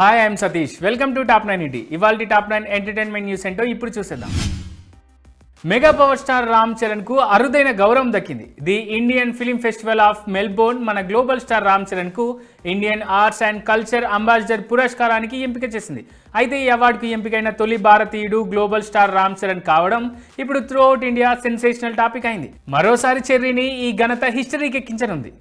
Hi I'm Satish welcome to top nine ET ఇవాళ top nine entertainment news ఏంటో ఇప్పుడు చూసేద్దాం. మెగా పవర్ స్టార్ రామ్ చరణ్కు అరుదైన గౌరవం దక్కింది. The Indian film festival of Melbourne మన global star Ram చరణ్కు Indian arts and culture ambassador పురస్కారానికి ఎంపిక చేసింది. అయితే ఈ అవార్డుకు ఎంపికైన తొలి భారతీయుడు గ్లోబల్ స్టార్ రామ్ చరణ్ కావడం ఇప్పుడు త్రూఅవుట్ ఇండియా సెన్సేషనల్ టాపిక్ అయింది. మరోసారి చెర్రీని ఈ ఘనత హిస్టరీకి ఎక్కించనుంది.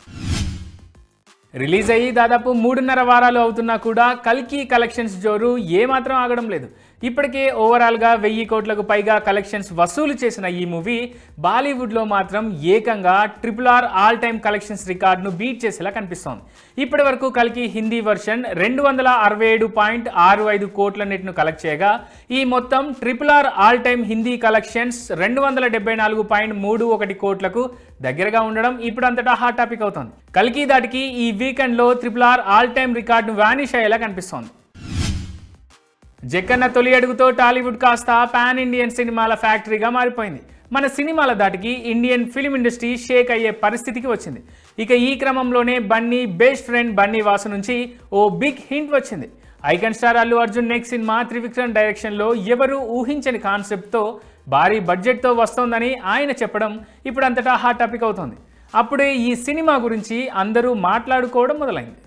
రిలీజ్ అయ్యి దాదాపు మూడున్నర వారాలు అవుతున్నా కూడా కల్కి కలెక్షన్స్ జోరు ఏమాత్రం ఆగడం లేదు. ఇప్పటికే ఓవరాల్గా వెయ్యి కోట్లకు పైగా కలెక్షన్స్ వసూలు చేసిన ఈ మూవీ బాలీవుడ్లో మాత్రం ఏకంగా triple R all time collections రికార్డును బీట్ చేసేలా కనిపిస్తోంది. ఇప్పటి వరకు కల్కి హిందీ వర్షన్ రెండు వందల అరవై ఏడు పాయింట్ ఆరు ఐదు కోట్ల నెట్ను కలెక్ట్ చేయగా ఈ మొత్తం triple R all time Hindi collections రెండు వందల డెబ్బై నాలుగు పాయింట్ మూడు ఒకటి కోట్లకు దగ్గరగా ఉండడం ఇప్పుడు అంతటా హాట్ టాపిక్ అవుతోంది. కల్కి దాటికి ఈ వీకెండ్లో ట్రిపుల్ ఆర్ ఆల్ టైమ్ రికార్డును వానిష్ అయ్యేలా కనిపిస్తోంది. జక్కన్న తొలి అడుగుతో టాలీవుడ్ కాస్త పాన్ ఇండియన్ సినిమాల ఫ్యాక్టరీగా మారిపోయింది. మన సినిమాల దాటికి ఇండియన్ ఫిలిం ఇండస్ట్రీ షేక్ అయ్యే పరిస్థితికి వచ్చింది. ఇక ఈ క్రమంలోనే బన్నీ బెస్ట్ ఫ్రెండ్ బన్నీ వాసు నుంచి ఓ బిగ్ హింట్ వచ్చింది. Icon star Allu Arjun next cinema Trivikram డైరెక్షన్లో ఎవరు ఊహించని కాన్సెప్ట్తో భారీ బడ్జెట్తో వస్తోందని ఆయన చెప్పడం ఇప్పుడు అంతటా హాట్ టాపిక్ అవుతోంది. అప్పుడే ఈ సినిమా గురించి అందరూ మాట్లాడుకోవడం మొదలైంది.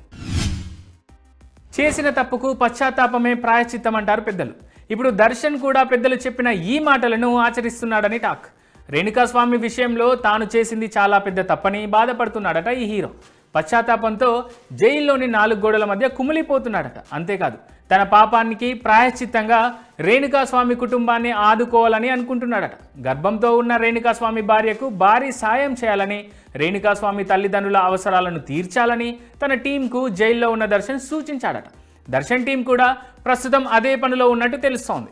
చేసిన తప్పుకు పశ్చాత్తాపమే ప్రాయశ్చిత్తం అంటారు పెద్దలు. ఇప్పుడు దర్శన్ కూడా పెద్దలు చెప్పిన ఈ మాటలను ఆచరిస్తున్నాడని టాక్. రేణుకాస్వామి విషయంలో తాను చేసింది చాలా పెద్ద తప్పని బాధపడుతున్నాడట ఈ హీరో. పశ్చాత్తాపంతో జైల్లోని నాలుగు గోడల మధ్య కుమిలిపోతున్నాడట. అంతేకాదు తన పాపానికి ప్రాయశ్చిత్తంగా రేణుకాస్వామి కుటుంబాన్ని ఆదుకోవాలని అనుకుంటున్నాడట. గర్భంతో ఉన్న రేణుకాస్వామి భార్యకు భారీ సాయం చేయాలని రేణుకాస్వామి తల్లిదండ్రుల అవసరాలను తీర్చాలని తన టీంకు జైల్లో ఉన్న దర్శన్ సూచించాడట. దర్శన్ టీం కూడా ప్రస్తుతం అదే పనిలో ఉన్నట్టు తెలుస్తోంది.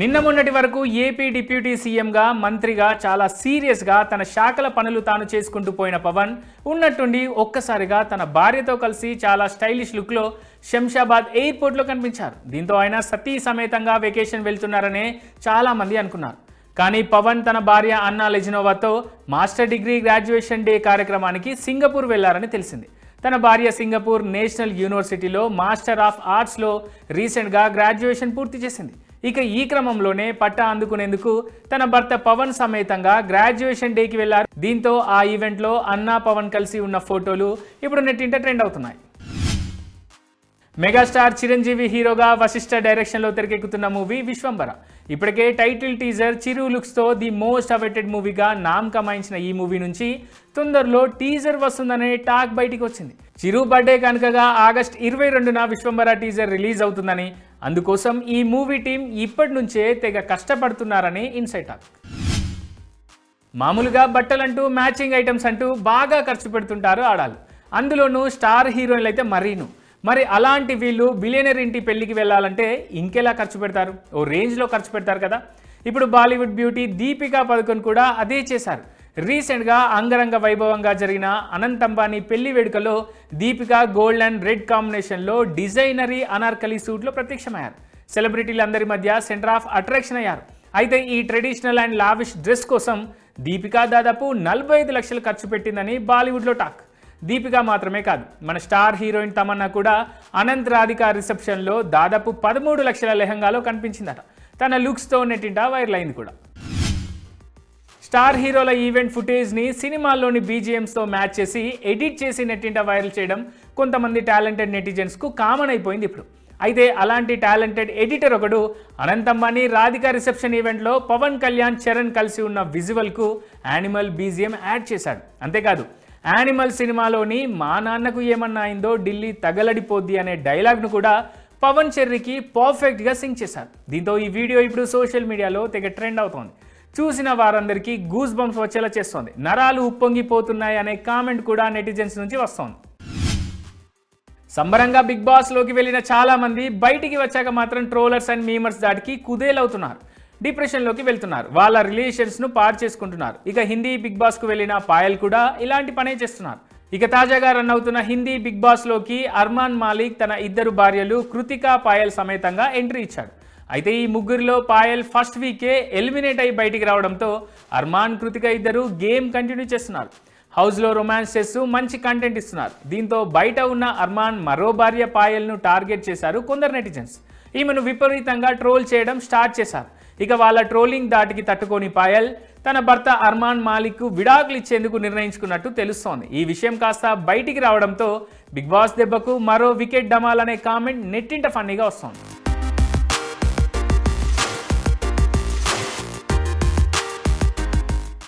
నిన్న మొన్నటి వరకు ఏపీ డిప్యూటీ సీఎంగా మంత్రిగా చాలా సీరియస్గా తన శాఖల పనులు తాను చేసుకుంటూ పోయిన పవన్ ఉన్నట్టుండి ఒక్కసారిగా తన భార్యతో కలిసి చాలా స్టైలిష్ లుక్లో శంషాబాద్ ఎయిర్పోర్ట్లో కనిపించారు. దీంతో ఆయన సతీ సమేతంగా వెకేషన్ వెళ్తున్నారనే చాలామంది అనుకున్నారు. కానీ పవన్ తన భార్య అన్నా లెజినోవాతో మాస్టర్ డిగ్రీ గ్రాడ్యుయేషన్ డే కార్యక్రమానికి సింగపూర్ వెళ్ళారని తెలిసింది. తన భార్య సింగపూర్ నేషనల్ యూనివర్సిటీలో మాస్టర్ ఆఫ్ ఆర్ట్స్లో రీసెంట్గా గ్రాడ్యుయేషన్ పూర్తి చేసింది. ఇక ఈ క్రమంలోనే పట్టా అందుకునేందుకు తన భర్త పవన్ సమేతంగా గ్రాడ్యుయేషన్ డేకి వెళ్ళారు. దీంతో ఆ ఈవెంట్లో అన్నా పవన్ కలిసి ఉన్న ఫోటోలు ఇప్పుడు నెట్టింట ట్రెండ్ అవుతున్నాయి. మెగాస్టార్ చిరంజీవి హీరోగా వశిష్ఠ డైరెక్షన్లో తెరకెక్కుతున్న మూవీ విశ్వంబర ఇప్పటికే టైటిల్ టీజర్ చిరు లుక్స్తో ది మోస్ట్ అవైటెడ్ మూవీగా నామ్ కమాయించిన ఈ మూవీ నుంచి తొందరలో టీజర్ వస్తుందనే టాక్ బయటికి వచ్చింది. చిరు బర్త్డే కనుకగా ఆగస్ట్ ఇరవై రెండున విశ్వంబర టీజర్ రిలీజ్ అవుతుందని అందుకోసం ఈ మూవీ టీం ఇప్పటి నుంచే తెగ కష్టపడుతున్నారని ఇన్సైట్ టాక్. మామూలుగా బట్టలంటూ మ్యాచింగ్ ఐటమ్స్ అంటూ బాగా ఖర్చు పెడుతుంటారు ఆడాలు. అందులోనూ స్టార్ హీరోయిన్లు అయితే మరీను. మరి అలాంటి వీళ్ళు బిలియనర్ ఇంటి పెళ్ళికి వెళ్ళాలంటే ఇంకెలా ఖర్చు పెడతారు? ఓ రేంజ్లో ఖర్చు పెడతారు కదా. ఇప్పుడు బాలీవుడ్ బ్యూటీ దీపికా పదుకొన్ కూడా అదే చేశారు. రీసెంట్గా అంగరంగ వైభవంగా జరిగిన అనంత్ అంబానీ పెళ్ళి వేడుకలో దీపిక గోల్డ్ అండ్ రెడ్ కాంబినేషన్లో డిజైనరీ అనార్కలి సూట్లో ప్రత్యక్షమయ్యారు. సెలబ్రిటీలందరి మధ్య సెంటర్ ఆఫ్ అట్రాక్షన్ అయ్యారు. అయితే ఈ ట్రెడిషనల్ అండ్ లావిష్ డ్రెస్ కోసం దీపిక దాదాపు నలభై ఐదు లక్షలు ఖర్చు పెట్టిందని బాలీవుడ్లో టాక్ దీపిక మాత్రమే కాదు మన స్టార్ హీరోయిన్ తమన్నా కూడా అనంత్ రాధిక రిసెప్షన్లో దాదాపు పదమూడు లక్షల లెహంగాలో కనిపించిందట. తన లుక్స్తో నెట్టింట వైరల్ అయింది కూడా. స్టార్ హీరోల ఈవెంట్ ఫుటేజ్ని సినిమాల్లోని బీజిఎమ్స్తో మ్యాచ్ చేసి ఎడిట్ చేసి నెట్టింట వైరల్ చేయడం కొంతమంది టాలెంటెడ్ నెటిజన్స్కు కామన్ అయిపోయింది ఇప్పుడు. అయితే అలాంటి టాలెంటెడ్ ఎడిటర్ ఒకడు అనంతమ్మని రాధిక రిసెప్షన్ ఈవెంట్లో పవన్ కళ్యాణ్ చరణ్ కలిసి ఉన్న విజువల్కు యానిమల్ బీజిఎం యాడ్ చేశాడు. అంతేకాదు యానిమల్ సినిమాలోని మా నాన్నకు ఏమన్నా అయిందో ఢిల్లీ తగలడిపోద్ది అనే డైలాగ్ను కూడా పవన్ చెర్రీకి పర్ఫెక్ట్గా సింక్ చేశారు. దీంతో ఈ వీడియో ఇప్పుడు సోషల్ మీడియాలో తెగ ట్రెండ్ అవుతోంది. చూసిన వారందరికీ గూస్ బంప్స్ వచ్చేలా చేస్తోంది. నరాలు ఉప్పొంగిపోతున్నాయి అనే కామెంట్ కూడా నెటిజన్స్ నుంచి వస్తోంది. సంబరంగా బిగ్ బాస్లోకి వెళ్ళిన చాలామంది బయటికి వచ్చాక మాత్రం ట్రోలర్స్ అండ్ మీమర్స్ దాటికి కుదేలవుతున్నారు. డిప్రెషన్లోకి వెళ్తున్నారు. వాళ్ళ రిలేషన్స్ను పాడు చేసుకుంటున్నారు. ఇక హిందీ బిగ్ బాస్కు వెళ్ళిన పాయల్ కూడా ఇలాంటి పనే చేస్తున్నారు. ఇక తాజాగా రన్ అవుతున్న హిందీ బిగ్ బాస్లోకి అర్మాన్ మాలిక్ తన ఇద్దరు భార్యలు కృతికా పాయల్ సమేతంగా ఎంట్రీ ఇచ్చాడు. అయితే ఈ ముగ్గురిలో పాయల్ ఫస్ట్ వీకే ఎలిమినేట్ అయి బయటికి రావడంతో అర్మాన్ కృతిక ఇద్దరు గేమ్ కంటిన్యూ చేస్తున్నారు. హౌస్లో రొమాన్స్ చేస్తూ మంచి కంటెంట్ ఇస్తున్నారు. దీంతో బయట ఉన్న అర్మాన్ మరో భార్య పాయల్ను టార్గెట్ చేశారు కొందరు నెటిజన్స్. ఈమెను విపరీతంగా ట్రోల్ చేయడం స్టార్ట్ చేశారు. ఇక వాళ్ళ ట్రోలింగ్ దాటికి తట్టుకొని పాయల్ తన భర్త అర్మాన్ మాలిక్ విడాకులు ఇచ్చేందుకు నిర్ణయించుకున్నట్టు తెలుస్తోంది. ఈ విషయం కాస్త బయటికి రావడంతో బిగ్ బాస్ దెబ్బకు మరో వికెట్ డమాల్ అనే కామెంట్ నెట్టింట ఫన్నీగా వస్తోంది.